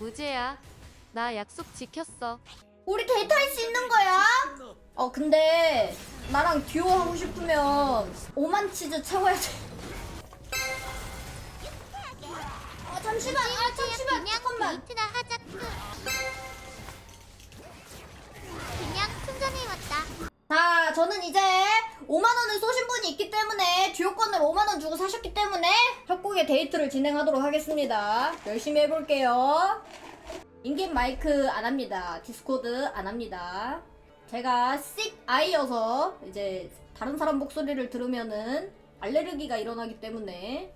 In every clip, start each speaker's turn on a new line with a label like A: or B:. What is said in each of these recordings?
A: 우재야, 나 약속 지켰어.
B: 우리 데이트할 수 있는 거야? 어 근데 나랑 듀오 하고 싶으면 5만 치즈 채워야 돼. 아 잠시만, 아 잠시만, 잠깐만.
C: 데이트나 하자쿠. 그냥 충전해 왔다.
B: 자, 저는 이제 5만 원을 쏘신 분이 있기 때문에 듀오권을 5만 원 주고 사셨기 때문에 협곡의 데이트를 진행하도록 하겠습니다. 열심히 해볼게요. 인게임 마이크 안 합니다. 디스코드 안 합니다. 제가 식 아이여서 이제 다른 사람 목소리를 들으면은 알레르기가 일어나기 때문에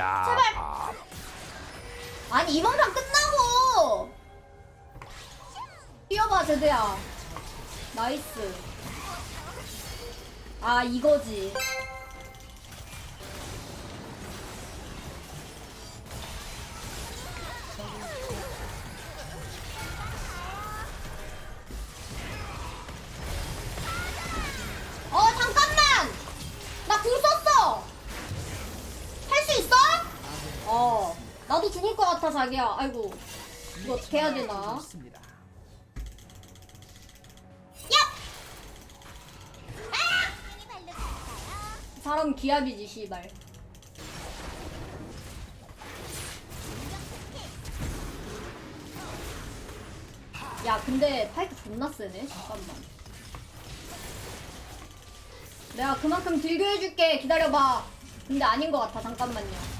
D: 야,
B: 제발.
D: 밥.
B: 아니 이번 판 끝나고 뛰어봐 제드야 나이스 아 이거지 나도 죽을 것 같아 자기야. 아이고. 이거 어떻게 해야 되나? 사람 기합이지 씨발. 야 근데 파이크 존나 세네 잠깐만. 내가 그만큼 딜교 해줄게. 기다려봐. 근데 아닌 것 같아 잠깐만요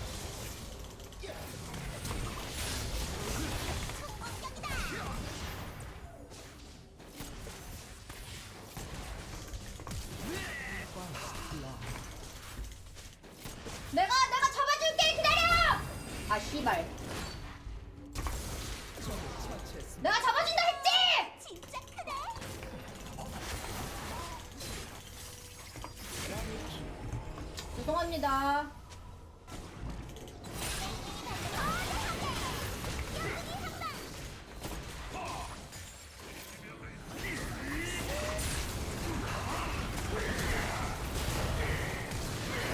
B: 내가 잡아준다 했지?
C: 진짜 크네.
B: 죄송합니다.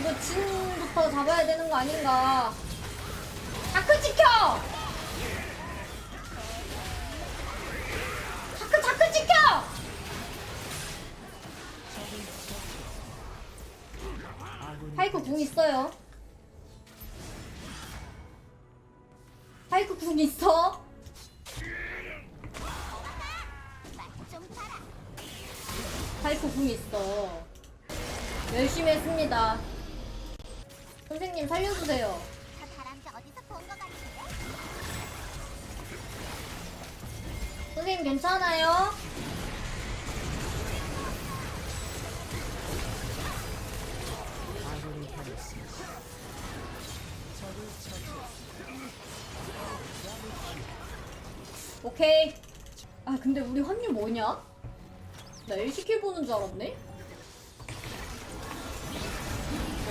B: 이거 진부터 잡아야 되는 거 아닌가? 다크 지켜 지켜 파이크 궁 있어요. 파이크 궁 있어. 파이크 궁 있어. 열심히 했습니다. 선생님 살려주세요. 선생님 괜찮아요? 오케이. 아 근데 우리 확률 뭐냐? 나 LCK 보는 줄 알았네?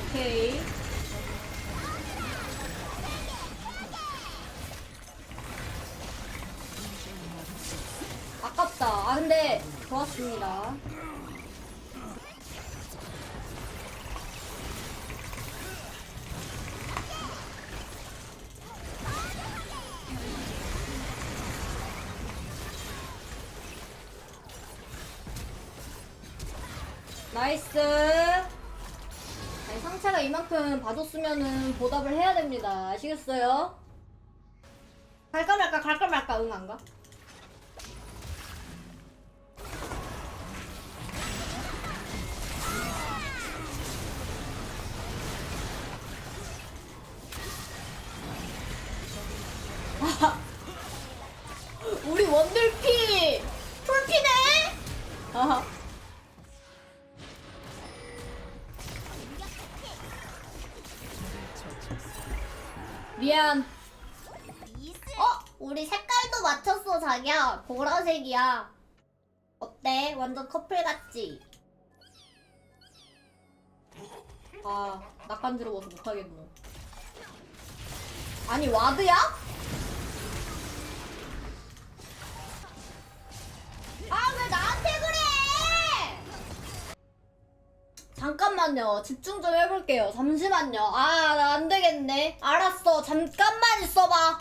B: 오케이. 근데 좋았습니다. 나이스. 아니, 상체가 이만큼 봐줬으면은 보답을 해야 됩니다. 아시겠어요? 갈까 말까 갈까 말까 응 안 가? 우리 원들피 풀피네. 아하. 미안. 어? 우리 색깔도 맞췄어, 자기야. 보라색이야. 어때? 완전 커플 같지? 아, 낯간지러워서 못하겠노. 아니, 와드야? 잠시만요. 집중 좀 해볼게요. 잠시만요. 아, 나 안 되겠네. 알았어. 잠깐만 있어봐.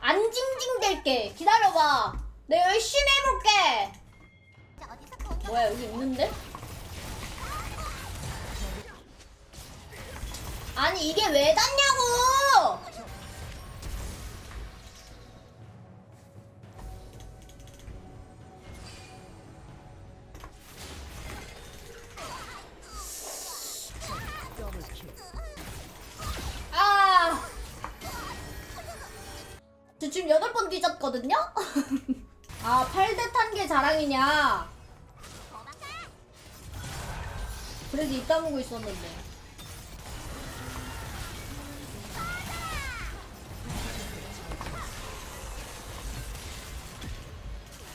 B: 안 징징댈게. 기다려봐. 내가 열심히 해볼게. 뭐야, 여기 있는데? 아니, 이게 왜 닿냐 저 지금 8번 뒤졌거든요? 아, 8대 탄 게 자랑이냐? 그래도 입 다물고 있었는데.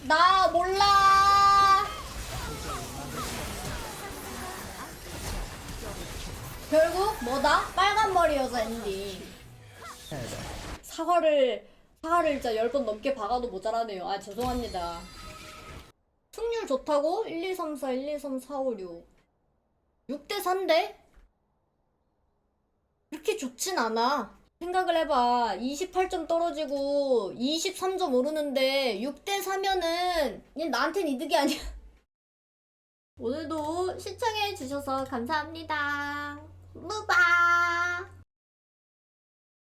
B: 나 몰라. 결국 뭐다? 빨간 머리 여자 엔딩. 사과를 사과를 진짜 10번 넘게 박아도 모자라네요. 아 죄송합니다. 승률 좋다고? 1, 2, 3, 4, 1, 2, 3, 4, 5, 6. 6대 4인데? 그렇게 좋진 않아. 생각을 해봐. 28점 떨어지고 23점 오르는데 6대 4면은 얘 나한텐 이득이 아니야. 오늘도 시청해주셔서 감사합니다. 무바!